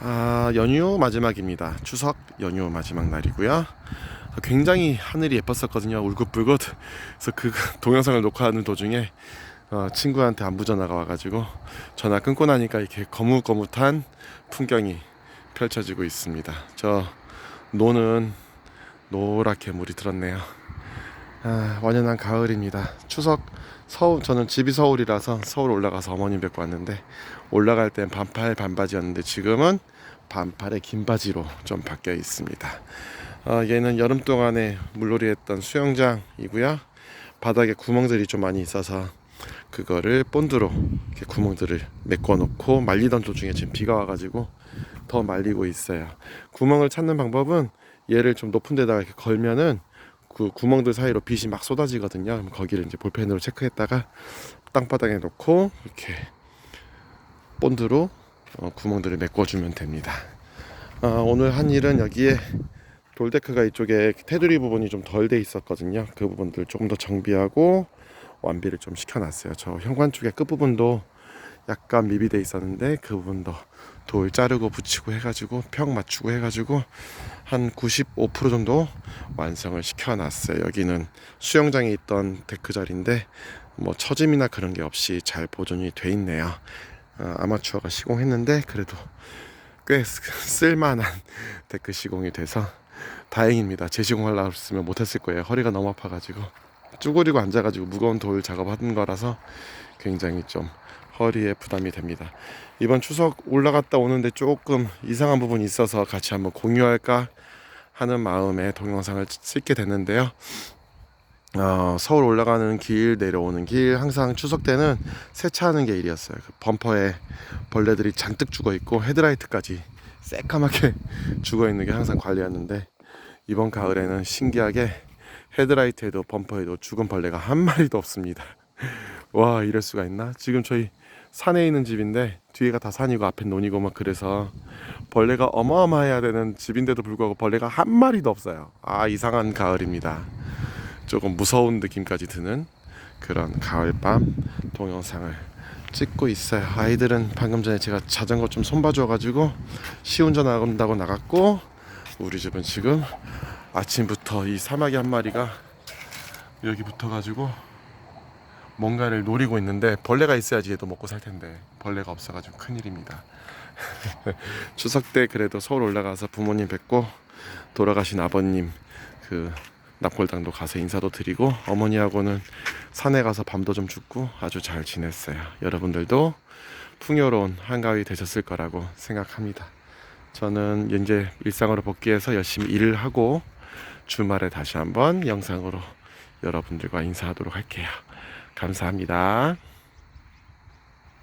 아, 연휴 마지막입니다. 추석 연휴 마지막 날이고요. 굉장히 하늘이 예뻤었거든요. 울긋불긋. 그래서 그 동영상을 녹화하는 도중에 어, 친구한테 안부 전화가 와가지고 전화 끊고 나니까 이렇게 거뭇거뭇한 풍경이 펼쳐지고 있습니다. 저 노는 노랗게 물이 들었네요. 아, 완연한 가을입니다. 추석 서울 저는 집이 서울이라서 서울 올라가서 어머님 뵙고 왔는데 올라갈 땐 반팔 반바지였는데 지금은 반팔에 긴 바지로 좀 바뀌어 있습니다. 어, 얘는 여름 동안에 물놀이 했던 수영장이고요. 바닥에 구멍들이 좀 많이 있어서 그거를 본드로 이렇게 구멍들을 메꿔 놓고 말리던 도중에 지금 비가 와가지고 더 말리고 있어요. 구멍을 찾는 방법은 얘를 좀 높은 데다가 이렇게 걸면은 그 구멍들 사이로 빛이 막 쏟아지거든요. 그럼 거기를 이제 볼펜으로 체크했다가 땅바닥에 놓고 이렇게 본드로 어, 구멍들을 메꿔주면 됩니다. 어, 오늘 한 일은 여기에 돌데크가 이쪽에 테두리 부분이 좀 덜 돼 있었거든요. 그 부분들 조금 더 정비하고 완비를 좀 시켜놨어요. 저 현관 쪽에 끝 부분도 약간 미비돼 있었는데 그 부분도 돌 자르고 붙이고 해가지고 평 맞추고 해가지고 한 95% 정도 완성을 시켜놨어요. 여기는 수영장에 있던 데크 자리인데 뭐 처짐이나 그런 게 없이 잘 보존이 돼 있네요. 어, 아마추어가 시공했는데 그래도 꽤 쓰- 쓸만한 데크 시공이 돼서 다행입니다. 재시공하려고 했으면 못했을 거예요. 허리가 너무 아파가지고 쭈그리고 앉아가지고 무거운 돌 작업하는 거라서 굉장히 좀 허리에 부담이 됩니다. 이번 추석 올라갔다 오는데 조금 이상한 부분이 있어서 같이 한번 공유할까 하는 마음에 동영상을 찍게 됐는데요. 어, 서울 올라가는 길 내려오는 길 항상 추석 때는 세차하는 게 일이었어요. 그 범퍼에 벌레들이 잔뜩 죽어 있고 헤드라이트까지 새까맣게 죽어 있는 게 항상 관리였는데 이번 가을에는 신기하게 헤드라이트에도 범퍼에도 죽은 벌레가 한 마리도 없습니다. 와 이럴 수가 있나? 지금 저희 산에 있는 집인데 뒤에가 다 산이고 앞에 논이고 막 그래서 벌레가 어마어마해야 되는 집인데도 불구하고 벌레가 한 마리도 없어요. 아 이상한 가을입니다. 조금 무서운 느낌까지 드는 그런 가을밤 동영상을 찍고 있어요. 아이들은 방금 전에 제가 자전거 좀 손봐줘가지고 시운전 한다고 나갔고 우리 집은 지금 아침부터 이 사마귀 한 마리가 여기 붙어가지고 뭔가를 노리고 있는데 벌레가 있어야지 얘도 먹고 살 텐데 벌레가 없어가지고 큰일입니다. 추석 때 그래도 서울 올라가서 부모님 뵙고 돌아가신 아버님 그 납골당도 가서 인사도 드리고 어머니하고는 산에 가서 밤도 좀 죽고 아주 잘 지냈어요. 여러분들도 풍요로운 한가위 되셨을 거라고 생각합니다. 저는 이제 일상으로 복귀해서 열심히 일을 하고 주말에 다시 한번 영상으로 여러분들과 인사하도록 할게요. 감사합니다.